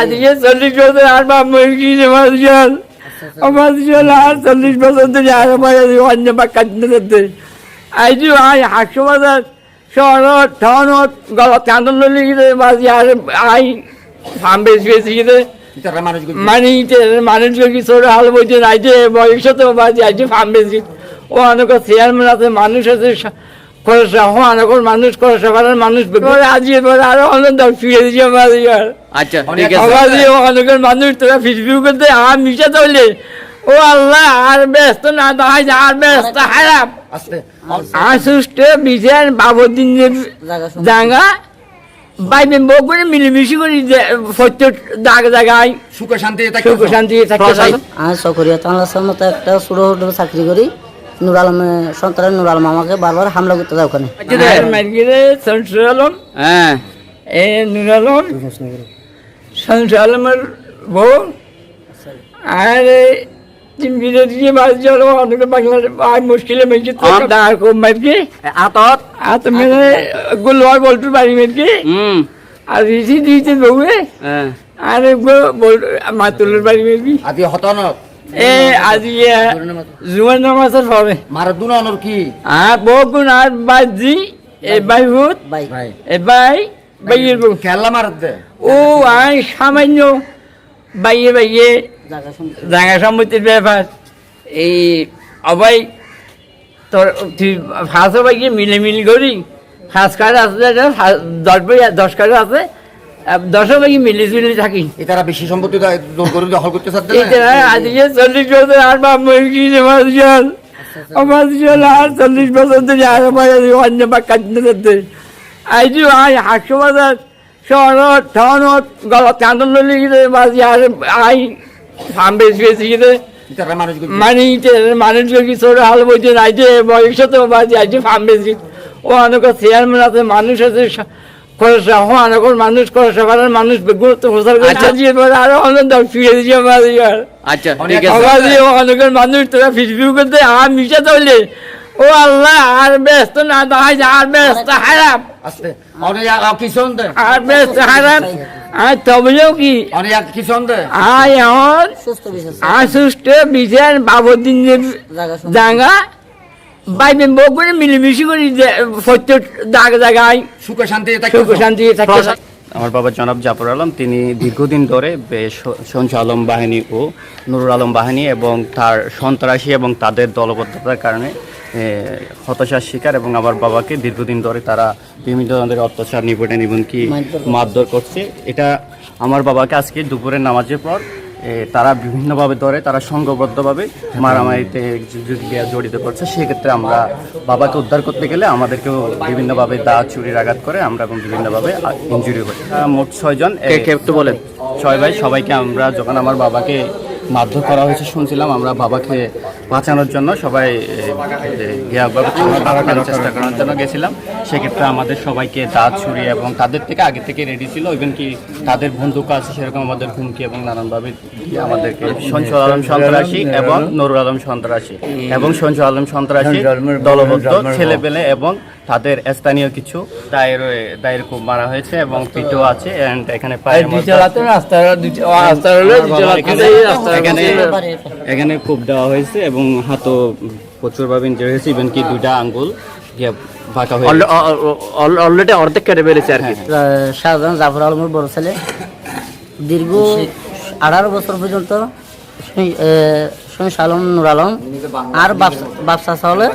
আজকে চল্লিশ বছর আর বাপ মরে গিয়েছে মানুষজন মানুষজন আর চল্লিশ বছর ধরে আর মারা অন্য বা কাটতে করতে আইজি আই হাসপাতাল শহরত গলত কান্দন বাজি আর আই ফার্ম বেশি বেশি মানুষ মানে মানুষ কি ছোট হাল বইতে আইছে বয়স তো আইছে ফার্ম বেশি ও অনেক চেয়ারম্যান আছে মানুষ আছে ও অনেক মানুষ মানুষ আজি আরও অনেক দাম আর আচ্ছা ঠিক আছে। আবাজি অনেকের মানুষ তোরা ফিসফিউ করতে আর মিশে চলে। ও আল্লাহ আর ব্যস্ত না আর ব্যস্ত হারাপ সুস্থ বাবদিন জাঙ্গা বাইবে বকুনে মিলেমিশি করি সত্য দাগ জায়গায় সুখে শান্তি সুখ শান্তি থাকতে সকরিয়া তানলাসের মতো একটা ছোটো চাকরি করি। নুর আলমের সন্তানের নুর আলম আমাকে বারবার হামলা করতে যায় ওখানে। শামসুল আলম। হ্যাঁ। এ নুর আলম শামসুল আলমের বউ। আর বিরোধী মাছ জল অনেক বাংলার আর মুশকিলে মেয়েছে আর কম মার্কি আতত আর তুমি গোলওয়ার বলটুর বাড়ি মেয়েছি হুম। আর রিসি দিয়েছে বউয়ে। হ্যাঁ। আর মাতুলের বাড়ি মেয়েছি আদি হতন এ নামাজের অনর কি? আর বাজি এ ভাই এ বাই বাইয়ের বউ খেলা মারাত দে। ও আই সামান্য বাইয়ে বাইয়ে জায়গা ব্যাপার এই অবাই তোর তুই ফাঁস বাইকে মিলে মিল করি ফাঁস কার্ড আছে দশ কার্ড আছে। আহ, দশ বাইকে মিলি মিলি থাকি তারা বেশি সম্পত্তি করে দখল করতে চাচ্ছে আজকে চল্লিশ বছর আর মানুষজন আর চল্লিশ বছর ধরে আর অন্য বা কাটতে করতে আইজি আই হাসপাতাল শহরত টাউনত গলত গিয়ে বাজি আর আই ফার্ম বেশি বেশি মানে মানুষ কি ছোট হাল বইতে আইছে বয়স তো বাজি আইছে ফার্ম বেশি ও অনেক চেয়ারম্যান আছে মানুষ আছে খরচা ও অনেক মানুষ খরচা করার মানুষ গুরুত্ব প্রচার করে আচ্ছা। আজিয়ে পরে আরও দিচ্ছে বাজি আর আচ্ছা ঠিক আছে। অনেকের মানুষ তোরা ফিসফিউ করতে আর মিশে চলে। ও আল্লাহ আর ব্যস্ত না দাহাই আর ব্যস্ত দে আর ব্যস্ত হারাপ আর কি? আয় এখন সুস্থ বিচার বাবদিন জাঙ্গা বাইবে বকুনে মিলেমিশি করি সত্য দাগ জায়গায় সুখে শান্তি সুখ শান্তি থাকতে আমার বাবা জনাব জাফর আলম তিনি দীর্ঘদিন ধরে বে- আলম বাহিনী ও নুরুল আলম বাহিনী এবং তার সন্ত্রাসী এবং তাদের দলবদ্ধতার কারণে হতাশার শিকার এবং আমার বাবাকে দীর্ঘদিন ধরে তারা বিভিন্ন ধরনের অত্যাচার নিপীড়ন এমনকি মারধর মারধর করছে। এটা আমার বাবাকে আজকে দুপুরের নামাজের পর তারা বিভিন্নভাবে ধরে তারা সংঘবদ্ধভাবে মারামারিতে জড়িত করছে। সেক্ষেত্রে আমরা বাবাকে উদ্ধার করতে গেলে আমাদেরকেও বিভিন্নভাবে দা চুরির আঘাত করে আমরা এবং বিভিন্নভাবে ইঞ্জুরি করি মোট ছয়জন একে একটু বলেন। ছয় ভাই সবাইকে আমরা যখন আমার বাবাকে মারধর করা হয়েছে শুনছিলাম। আমরা বাবাকে বাঁচানোর জন্য সবাই চেষ্টা করার জন্য গেছিলাম। সেক্ষেত্রে আমাদের সবাইকে দাঁত ছুরি এবং তাদের থেকে আগে থেকে রেডি ছিল। ইভেন কি তাদের বন্দুক আছে সেরকম আমাদের হুমকি এবং নানানভাবে আমাদেরকে সঞ্চু আলম সন্ত্রাসী এবং নুরুল আলম সন্ত্রাসী। এবং সঞ্চু আলম সন্ত্রাসী দলবদ্ধ ছেলে পেলে এবং তাদের স্থানীয় কিছু দায়ের দায়ের খুব মারা হয়েছে এবং পিঠও আছে এন্ড এখানে পায়ের রাস্তা রাস্তা হলো রাস্তা এখানে এখানে কূপ দেওয়া হয়েছে এবং হাতও প্রচুরভাবে ইঞ্জুরি হয়েছে ইভেন কি দুইটা আঙ্গুল বাঁকা হয়ে অলরেডি অর্ধেক কেটে বেড়েছে আর কি। শাহজাহান জাফর আলমের বড় ছেলে। দীর্ঘ আঠারো বছর পর্যন্ত আলম নুর আলম আর ব্যবসা চাহলে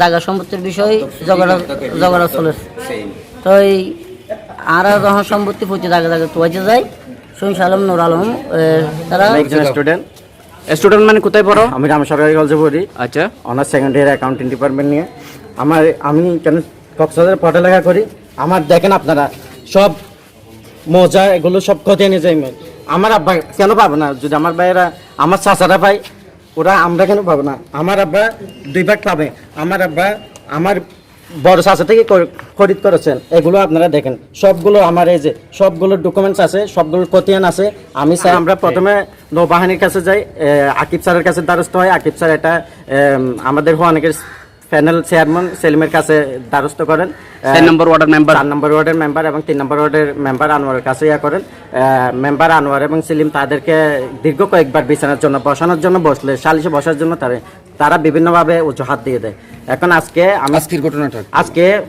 জায়গা সম্পত্তির বিষয় ঝগড়া ঝগড়া চলে। তো এই আর যখন সম্পত্তি প্রতি জায়গা জায়গা তোয়াইতে যায় শমীশ আলম নুর আলম তারা একজন স্টুডেন্ট স্টুডেন্ট মানে কোথায় পড়ো? আমি রাম সরকারি কলেজে পড়ি আচ্ছা। Honours second year accounting department নিয়ে। আমার আমি কেন কক্সবাজারে পড়ালেখা করি? আমার দেখেন আপনারা সব মজা এগুলো সব খতিয়ে নিয়ে যাই আমি। আমার আব্বা কেন পাবো না? যদি আমার ভাইয়েরা আমার চাচারা পাই ওরা আমরা কেন পাবো না? আমার আব্বা দুই ভাগ পাবে। আমার আব্বা আমার বড় চাচা থেকে খরিদ করেছেন এগুলো আপনারা দেখেন। সবগুলো আমার এই যে সবগুলো ডকুমেন্টস আছে সবগুলো খতিয়ান আছে। আমি স্যার আমরা প্রথমে নৌবাহিনীর কাছে যাই আকিব স্যারের কাছে দ্বারস্থ হয় আকিব স্যার এটা আমাদের অনেকের প্যানেল চেয়ারম্যান সেলিমের কাছে দ্বারস্থ করেন। চার নম্বর ওয়ার্ডের মেম্বার চার নম্বর ওয়ার্ডের মেম্বার এবং তিন নম্বর ওয়ার্ডের মেম্বার আনোয়ারের কাছে ইয়া করেন। মেম্বার আনোয়ার এবং সেলিম তাদেরকে দীর্ঘ কয়েকবার বিছানার জন্য বসানোর জন্য বসলে সালিশে বসার জন্য তারা তারা বিভিন্নভাবে অজুহাত দিয়ে দেয়। এখন আজকে আজকের ঘটনাটা আজকে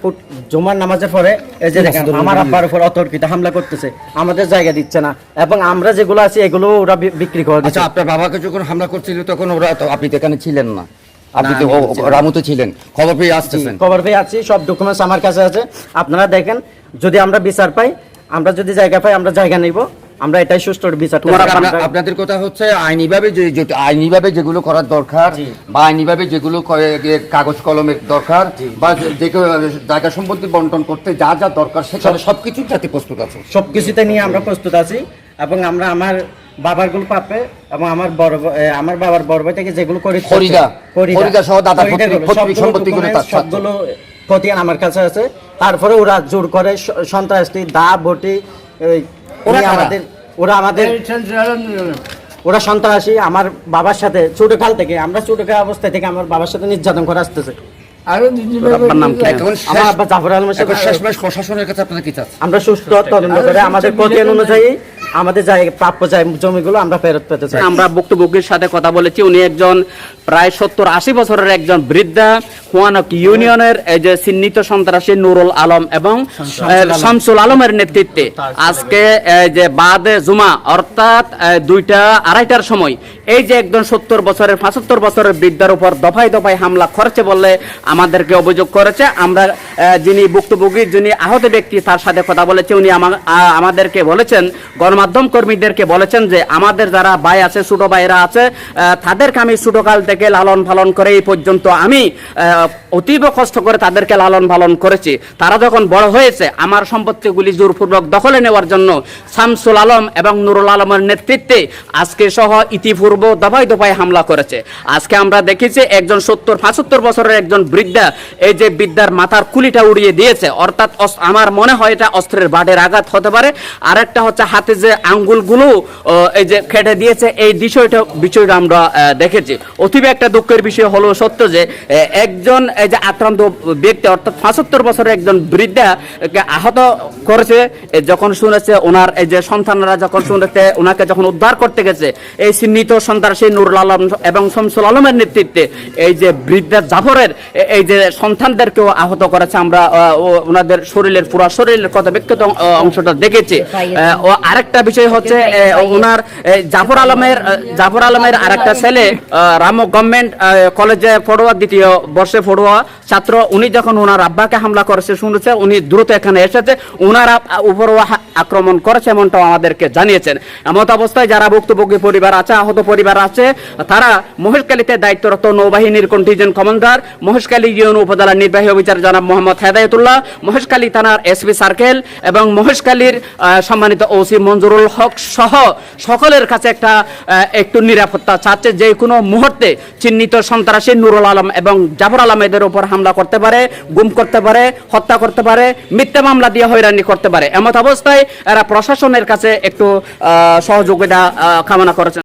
জুমার নামাজের পরে এই যে দেখেন আমার আব্বার উপর অতর্কিত হামলা করতেছে আমাদের জায়গা দিচ্ছে না। এবং আমরা যেগুলো আছি এগুলো ওরা বিক্রি করে দিচ্ছে। আচ্ছা আপনার বাবাকে যখন হামলা করছিল তখন ওরা তো আপনি তো এখানে ছিলেন না। আপনি তো ও- ও- রামুতে ছিলেন। খবর পেয়ে আসতেছেন। কভার পেয়ে আছি। সব ডকুমেন্টস আমার কাছে আছে। আপনারা দেখেন যদি আমরা বিচার পাই আমরা যদি জায়গা পাই আমরা জায়গা নিব। আমরা এটাই সুষ্ঠু বিচার তোমার আপনাদের কথা হচ্ছে আইনিভাবে যে আইনিভাবে যেগুলো করার দরকার বা আইনিভাবে যেগুলো কাগজ কলমের দরকার বা যে- জায়গা সম্পত্তি বন্টন করতে যা যা দরকার সেখানে সবকিছুর সাথে প্রস্তুত আছে। সব কিছুতে নিয়ে আমরা প্রস্তুত আছি এবং আমরা আমার বাবারগুলো পাপে এবং আমার বড় আমার বাবার বড় ভাই থেকে যেগুলো করে ফরিদা, ফরিদা সহ দাদা সম্পত্তিগুলো তার সবগুলো খতিয়ান আমার কাছে আছে। তারপরে ওরা জোর করে সন্ত্রাসী দা বটি ওরা আমাদের ওরা আমাদের ওরা সন্ত্রাসী আমার বাবার সাথে ছোট কাল থেকে আমরা ছোট কাল অবস্থা থেকে আমার বাবার সাথে নির্যাতন করে আসতেছে। আমরা সুস্থ তদন্ত করে আমাদের প্রতি অনুযায়ী আমাদের জায়গা প্রাপ্য জমিগুলো আমরা ফেরত পেতে চাই। আমরা ভুক্তভোগীর সাথে কথা বলেছি উনি একজন প্রায় সত্তর আশি বছরের একজন বৃদ্ধা হুয়ানক ইউনিয়নের এই যে চিহ্নিত সন্ত্রাসী নুরুল আলম এবং শামসুল আলমের নেতৃত্বে আজকে এই যে বাদে জুমা অর্থাৎ দুইটা আড়াইটার সময় এই যে একজন সত্তর বছরের পঁচাত্তর বছরের বৃদ্ধার উপর দফায় দফায় হামলা করেছে বলে আমাদেরকে অভিযোগ করেছে। আমরা যিনি ভুক্তভোগী যিনি আহত ব্যক্তি তার সাথে কথা বলেছে উনি আমা- আমাদেরকে বলেছেন গণমাধ্যম কর্মীদেরকে বলেছেন যে আমাদের যারা ভাই আছে, ছোট ভাইরা আছে তাদেরকে আমি ছোটকাল থেকে লালন পালন করে এই পর্যন্ত আমি অতীব কষ্ট করে তাদেরকে লালন পালন করেছি। তারা যখন বড় হয়েছে, আমার সম্পত্তিগুলি জোরপূর্বক দখলে নেওয়ার জন্য শামসুল আলম এবং নুরুল আলমের নেতৃত্বে আজকে সহ ইতিপূর্ব দফায় দফায় হামলা করেছে। আজকে আমরা দেখেছি একজন সত্তর, পঁচাত্তর বছরের একজন বৃদ্ধা এই যে বিদ্যার মাথার কুলিটা উড়িয়ে দিয়েছে। অর্থাৎ আমার মনে হয় এটা অস্ত্রের বাড়ের আঘাত হতে পারে। আরেকটা হচ্ছে হাতে যে আঙ্গুলগুলো এই যে কেটে দিয়েছে এই বিষয়টা বিষয়টা আমরা দেখেছি। অতীব একটা দুঃখের বিষয় হলো সত্য যে একজন এই যে আক্রান্ত ব্যক্তি অর্থাৎ পঁচাত্তর বছরের একজন বৃদ্ধাকে আহত করেছে যখন শুনেছে ওনার এই যে সন্তানরা যখন শুনেছে ওনাকে যখন উদ্ধার করতে গেছে এই চিহ্নিত সন্ত্রাসী নুরুল আলম এবং শমসুল আলমের নেতৃত্বে এই যে বৃদ্ধা জাফরের এই যে সন্তানদেরকেও আহত করেছে আমরা ওনাদের শরীরের পুরা শরীরের কথা ব্যক্তিগত অংশটা দেখেছি। ও আরেকটা বিষয় হচ্ছে ওনার জাফর আলমের জাফর আলমের আরেকটা ছেলে রামো গভর্নমেন্ট কলেজে পড়ুয়া দ্বিতীয় বর্ষে পড়ুয়া ছাত্র। উনি যখন ওনার আব্বাকে হামলা করেছে শুনেছে উনি দ্রুত এখানে এসেছে। ওনারা উপরও আক্রমণ করেছে এমনটাও আমাদেরকে জানিয়েছেন। এমত অবস্থায় যারা ভুক্তভোগী পরিবার আছে আহত পরিবার আছে তারা মহেশখালীতে দায়িত্বরত নৌবাহিনীর কন্টিজেন্ট কমান্ডার মহেশখালী ইউন উপজেলার নির্বাহী অফিসার জনাব মোহাম্মদ হেদায়তুল্লাহ মহেশখালী থানার এসপি সার্কেল এবং মহেশখালীর আহ, সম্মানিত ওসি মঞ্জুরুল হক সহ সকলের কাছে একটা একটু নিরাপত্তা চাচ্ছে। যে কোনো মুহূর্তে চিহ্নিত সন্ত্রাসী নুরুল আলম এবং জাফর আলম এদের উপর হামলা করতে পারে, গুম করতে পারে, হত্যা করতে পারে, মিথ্যা মামলা দিয়ে হয়রানি করতে পারে। এমত অবস্থায় এরা প্রশাসনের কাছে একটু সহযোগিতা কামনা করেছেন।